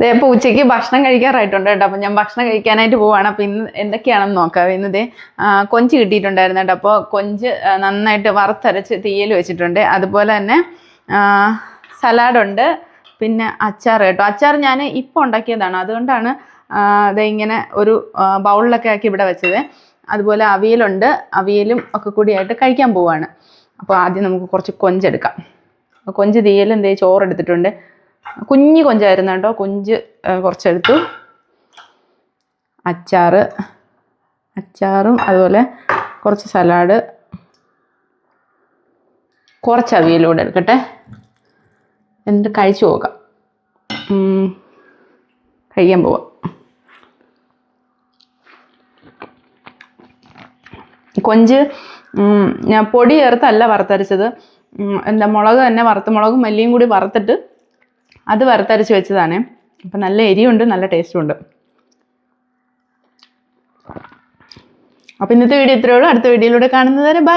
ദേ അപ്പോൾ ഉച്ചയ്ക്ക് ഭക്ഷണം കഴിക്കാറായിട്ടുണ്ട് കേട്ടോ. അപ്പം ഞാൻ ഭക്ഷണം കഴിക്കാനായിട്ട് പോവാണ്. അപ്പം ഇന്ന് എന്തൊക്കെയാണെന്ന് നോക്കാം. ഇന്ന് ദേ ആ, കൊഞ്ച് കിട്ടിയിട്ടുണ്ടായിരുന്നു കേട്ടോ. അപ്പോൾ കൊഞ്ച് നന്നായിട്ട് വറുത്തരച്ച് തീയൽ വെച്ചിട്ടുണ്ട്. അതുപോലെ തന്നെ സലാഡ് സലാഡുണ്ട്. പിന്നെ അച്ചാർ കേട്ടോ. അച്ചാർ ഞാൻ ഇപ്പോൾ ഉണ്ടാക്കിയതാണ്. അതുകൊണ്ടാണ് ദേ ഇങ്ങനെ ഒരു ബൗളിലൊക്കെ ആക്കി ഇവിടെ വെച്ചത്. അതുപോലെ അവിയലുണ്ട്. അവിയലും ഒക്കെ കൂടിയായിട്ട് കഴിക്കാൻ പോവാണ്. അപ്പോൾ ആദ്യം നമുക്ക് കുറച്ച് കൊഞ്ചെടുക്കാം. അപ്പോൾ കൊഞ്ച് തീയൽ എന്തേ ചോറെടുത്തിട്ടുണ്ട് കുഞ്ഞു കൊഞ്ചായിരുന്നു കേട്ടോ. കൊഞ്ച് കുറച്ചെടുത്തു. അച്ചാറ് അച്ചാറും അതുപോലെ കുറച്ച് സലാഡ്. കുറച്ച് അവിയലൂടെ എടുക്കട്ടെ. എന്നിട്ട് കഴിച്ചു പോകാം. കഴിക്കാൻ പോവാം. കൊഞ്ച് പൊടി ചേർത്തല്ല വറുത്തരച്ചത്. എന്താ മുളക് തന്നെ വറുത്ത മുളകും മല്ലിയും കൂടി വറുത്തിട്ട് അത് വറുത്തരച്ച് വെച്ചതാണ്. അപ്പം നല്ല എരിയുണ്ട് നല്ല ടേസ്റ്റും ഉണ്ട്. അപ്പം ഇന്നത്തെ വീഡിയോ ഇത്രയേ ഉള്ളൂ. അടുത്ത വീഡിയോയിലൂടെ കാണുന്നത് വരെ ബൈ